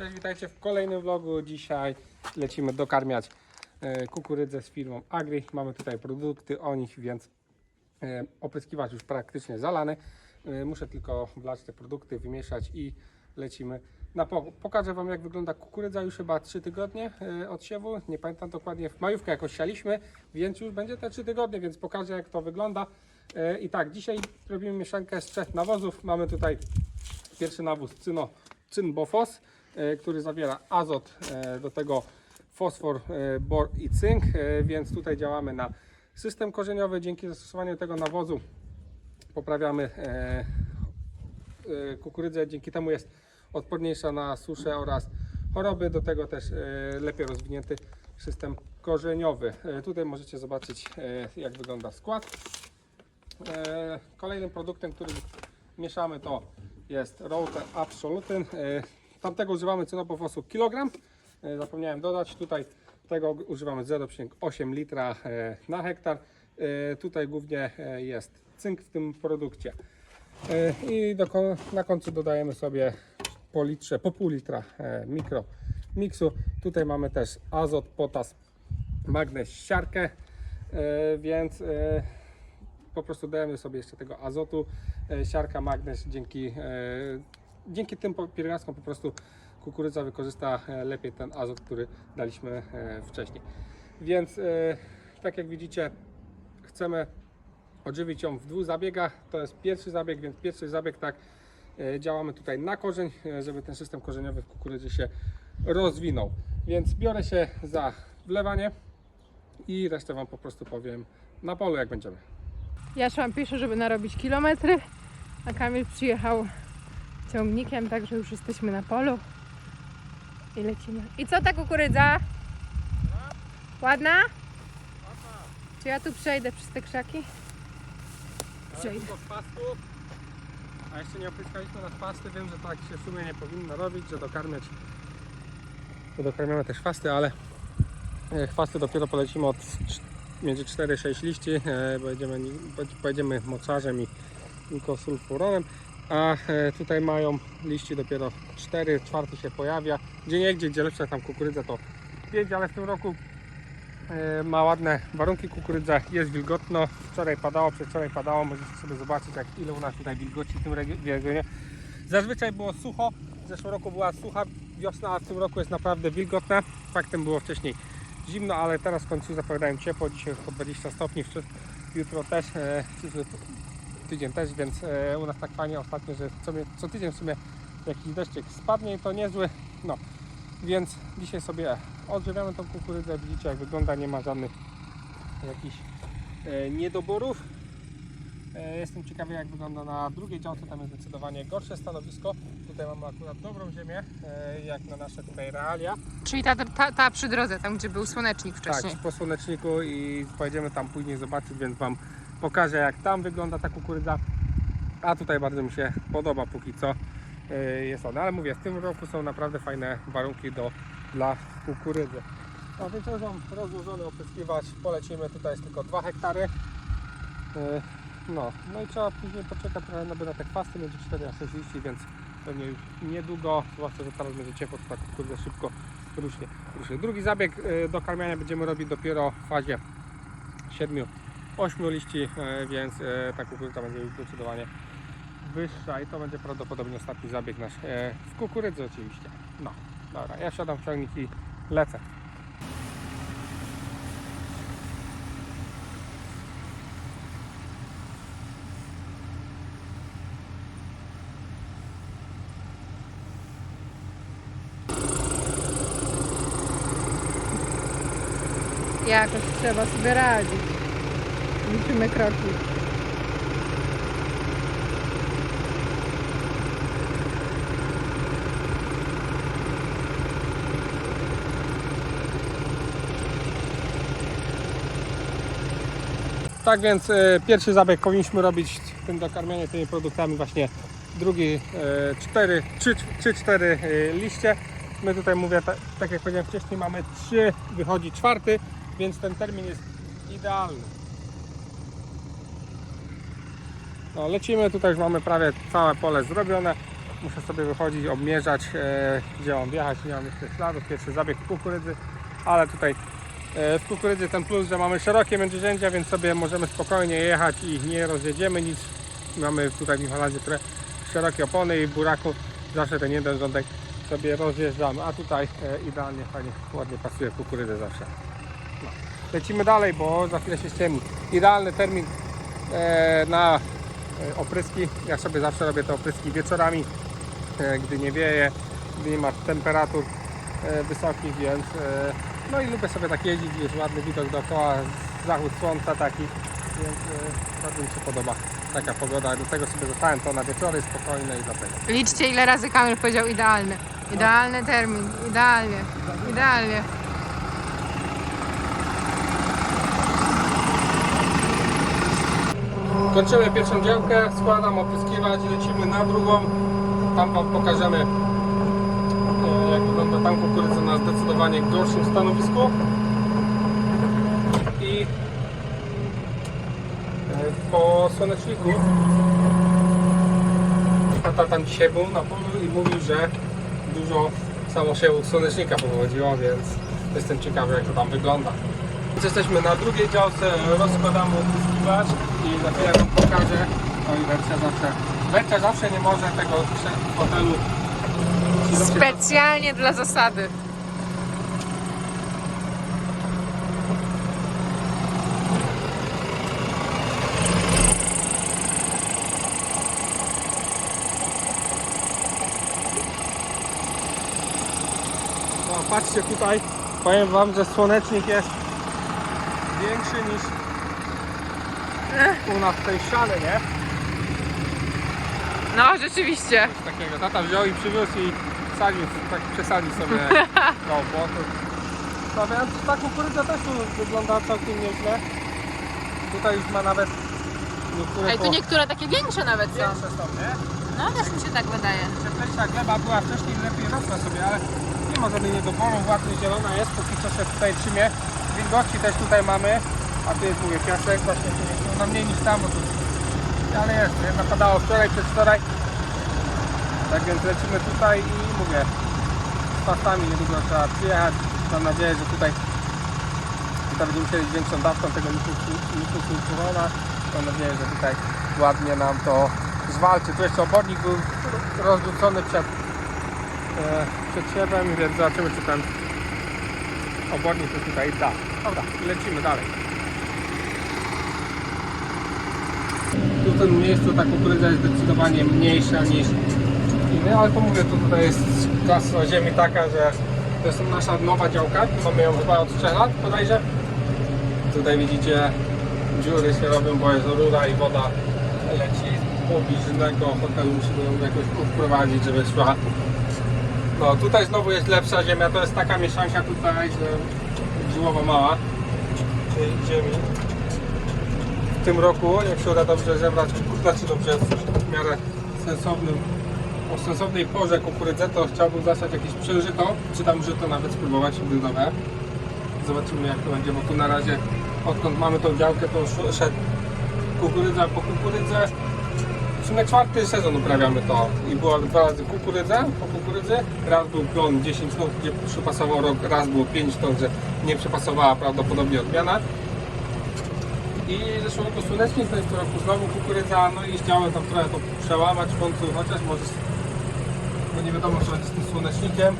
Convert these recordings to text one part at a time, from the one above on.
Cześć, witajcie w kolejnym vlogu. Dzisiaj lecimy dokarmiać e, kukurydzę z firmą Agri. Mamy tutaj produkty o nich, więc e, opryskiwacz już praktycznie zalany. E, Muszę tylko wlać te produkty, wymieszać i lecimy na pogód. Pokażę Wam jak wygląda kukurydza już chyba 3 tygodnie od siewu. Nie pamiętam dokładnie, w majówkę jakoś sialiśmy, więc już będzie te 3 tygodnie, więc pokażę jak to wygląda. I tak, dzisiaj robimy mieszankę z trzech nawozów. Mamy tutaj pierwszy nawóz cyno, cynbofos, który zawiera azot, e, do tego fosfor, e, bor i cynk, e, więc tutaj działamy na system korzeniowy. Dzięki zastosowaniu tego nawozu poprawiamy e, e, kukurydzę, dzięki temu jest odporniejsza na suszę oraz choroby, do tego też e, lepiej rozwinięty system korzeniowy. E, Tutaj możecie zobaczyć e, jak wygląda skład. E, Kolejnym produktem, który mieszamy to jest Router Absolutin. Tamtego używamy cynopofosu kilogram. E, Zapomniałem dodać, tutaj tego używamy 0,8 litra e, na hektar. E, Tutaj głównie jest cynk w tym produkcie. I do, na końcu dodajemy sobie po litrze, po pół litra mikro miksu. Tutaj mamy też azot, potas, magnez, siarkę, więc po prostu dajemy sobie jeszcze tego azotu, siarka, magnez, dzięki, dzięki tym pierwiastkom po prostu kukurydza wykorzysta e, lepiej ten azot, który daliśmy e, wcześniej. Więc e, tak jak widzicie, chcemy odżywić ją w dwóch zabiegach. To jest pierwszy zabieg, więc pierwszy zabieg tak działamy tutaj na korzeń, żeby ten system korzeniowy w kukurydzy się rozwinął. Więc biorę się za wlewanie i resztę Wam po prostu powiem na polu jak będziemy. Ja szłam pieszo, żeby narobić kilometry, a Kamil przyjechał ciągnikiem, także już jesteśmy na polu i lecimy. I co ta kukurydza? Ładna? Czy ja tu przejdę przez te krzaki? Przejdę. A jeszcze nie opryskaliśmy na chwasty. Wiem, że tak się w sumie nie powinno robić, że dokarmiać, że dokarmiamy też chwasty, ale e, chwasty dopiero polecimy od między 4-6 liści, e, ni- pojedziemy mocarzem i nikosulfuronem, a e, tutaj mają liści dopiero 4, czwarty się pojawia, gdzie nie gdzie, gdzie lepsza tam kukurydza to 5, ale w tym roku E, ma ładne warunki kukurydza, jest wilgotno. Wczoraj padało, przedwczoraj padało. Możecie sobie zobaczyć, jak ile u nas tutaj wilgoci w tym regi- regionie. Zazwyczaj było sucho. W zeszłym roku była sucha wiosna, a w tym roku jest naprawdę wilgotna. Faktem było wcześniej zimno, ale teraz w końcu zapowiadają ciepło. Dzisiaj po 20 stopni, jutro też, e, tydzień też, więc e, u nas tak fajnie ostatnio, że co, co tydzień w sumie jakiś deszczyk spadnie i to niezły. No, więc dzisiaj sobie odżywiamy tą kukurydzę. Widzicie jak wygląda, nie ma żadnych jakichś e, niedoborów. E, jestem ciekawy jak wygląda na drugiej działce, tam jest zdecydowanie gorsze stanowisko. Tutaj mamy akurat dobrą ziemię, jak na nasze tutaj realia. Czyli ta, ta, ta przy drodze, tam gdzie był słonecznik wcześniej. Tak, po słoneczniku i pojedziemy tam później zobaczyć, więc Wam pokażę jak tam wygląda ta kukurydza. A tutaj bardzo mi się podoba póki co e, jest ona. Ale mówię, w tym roku są naprawdę fajne warunki do, dla kukurydzy. No więc już mam rozłożony opryskiwacz. Polecimy, tutaj jest tylko 2 hektary. E, No, no i trzeba później poczekać trochę no, by na te chwasty między 4 a 6 liści, więc pewnie już niedługo, zwłaszcza, że teraz będzie ciepło, to ta kukurydza szybko ruśnie. ruśnie. Drugi zabieg e, do karmiania będziemy robić dopiero w fazie 7-8 liści, e, więc e, ta kukurydza będzie zdecydowanie wyższa i to będzie prawdopodobnie ostatni zabieg nasz e, w kukurydzy oczywiście. No, dobra, ja wsiadam w ciągnik i lecę. Jakoś trzeba sobie radzić. Liczymy kroki. Tak więc e, pierwszy zabieg powinniśmy robić tym dokarmianie tymi produktami właśnie drugi 4, 3-4 e, liście. My tutaj mówię, ta, tak jak powiedziałem wcześniej, mamy 3, wychodzi czwarty, więc ten termin jest idealny. No, lecimy, tutaj już mamy prawie całe pole zrobione. muszę sobie wychodzić, obmierzać, e, gdzie mam wjechać. Nie mam jeszcze śladów, pierwszy zabieg kukurydzy, ale tutaj e, w kukurydzy ten plus, że mamy szerokie międzyrzędzia, więc sobie możemy spokojnie jechać i nie rozjedziemy nic. Mamy tutaj w New Hollandzie trochę szerokie opony i buraku zawsze ten jeden rządek sobie rozjeżdżamy, a tutaj e, idealnie, fajnie, ładnie pasuje kukurydzę zawsze. No. Lecimy dalej, bo za chwilę się ściemni. Idealny termin e, na opryski. Ja sobie zawsze robię te opryski wieczorami, e, gdy nie wieje, gdy nie ma temperatur e, wysokich, więc e, no i lubię sobie tak jeździć, jest ładny widok dookoła, zachód słońca taki, więc e, bardzo mi się podoba taka pogoda. Do tego sobie zostałem to na wieczory spokojne i dlatego. Liczcie ile razy Kamil powiedział idealny. Idealny termin, idealnie, idealnie. Kończymy pierwszą działkę, składam opryskiwać, lecimy na drugą. Tam Wam pokażemy e, jak wygląda tam kukurydza na zdecydowanie gorszym stanowisku. I e, po słoneczniku tata tam dzisiaj był na polu i mówił, że dużo samosiewów słonecznika powodziło, więc jestem ciekawy jak to tam wygląda. Jesteśmy na drugiej działce, rozkładamy opryskiwacz i za chwilę Wam pokażę. No i wersja zawsze, wersja zawsze nie może tego prze- fotelu Specjalnie dla zasady. No, patrzcie tutaj, powiem Wam, że słonecznik jest większy niż u nas w tej ściany, nie? No rzeczywiście. Coś takiego. Tata wziął i przywiózł i sadził, tak przesadził sobie do płotu. No więc ta kukurydza też tu wygląda całkiem nieźle. Tutaj już ma nawet niektóre Ej, tu po- niektóre takie większe nawet są. większe są, nie? No też mi się tak wydaje. Wcześniejsza gleba była wcześniej lepiej rosła sobie, ale nie ma żadnych niedoborów, ładnie zielona jest, póki co się tutaj trzymie. Wilgoci też tutaj mamy, a tu jest mówię piasek, właśnie tu jest no mniej niż tam, bo ale jest, nie? napadało wczoraj, przedwczoraj. Tak więc lecimy tutaj i mówię, z pastami niedługo trzeba przyjechać. Mam nadzieję, że tutaj, tutaj będziemy musieli z większą dawką tego mikrokulturona. Mam nadzieję, że tutaj ładnie nam to zwalczy. Tu jeszcze obornik był rozrzucony przed, e, przed siebem, więc zobaczymy czy ten obornik to tutaj da. Dobra, lecimy dalej. Tu w tym miejscu ta kukurydza jest zdecydowanie mniejsza niż inne, ale to mówię, to tutaj jest klasa ziemi taka, że to jest nasza nowa działka, mamy ją chyba od 3 lat bodajże. Tutaj widzicie dziury się robią, bo jest rura i woda leci z pobliżnego hotelu, musimy ją jakoś wprowadzić, żeby szła. No tutaj znowu jest lepsza ziemia, to jest taka mieszanka tutaj, że żyłowa mała, czyli ziemi. W tym roku, jak się uda dobrze zebrać, znaczy dobrze w miarę sensownym, o sensownej porze kukurydzę, to chciałbym zastać jakieś przeżyto, czy tam żyto nawet spróbować hybrydowe. Zobaczymy jak to będzie, bo tu na razie odkąd mamy tą działkę, to sz- szedł kukurydza po kukurydzę. Sumie czwarty sezon uprawiamy to i była dwa razy kukurydza po kukurydzy. Raz był plon 10 ton, gdzie przypasował rok, raz było 5 ton, że nie przypasowała prawdopodobnie odmiana. I zeszłego roku słonecznik, jest w tym roku znowu kukurydza, no i chciałem tam trochę to przełamać w końcu, chociaż może, no nie wiadomo co będzie z tym słonecznikiem.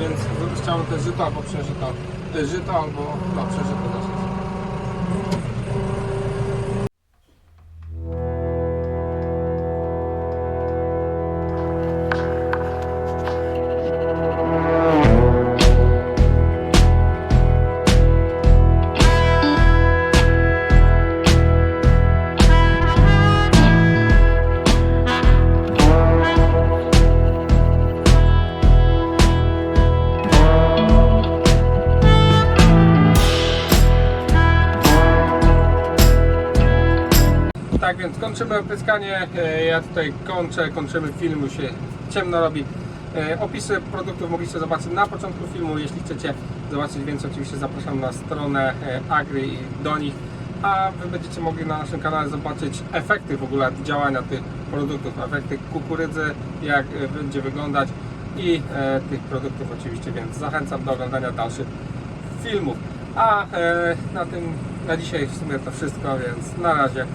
Więc chciałem też żyto albo przeżyto. E, Żyto albo no jest. Tak więc kończymy opryskanie. E, Ja tutaj kończę, kończymy film, już się ciemno robi. E, Opisy produktów mogliście zobaczyć na początku filmu. Jeśli chcecie zobaczyć więcej, oczywiście zapraszam na stronę e, Agri i do nich. a Wy będziecie mogli na naszym kanale zobaczyć efekty w ogóle działania tych produktów, efekty kukurydzy, jak będzie wyglądać i tych produktów oczywiście, więc zachęcam do oglądania dalszych filmów. A na tym na dzisiaj w sumie to wszystko, więc na razie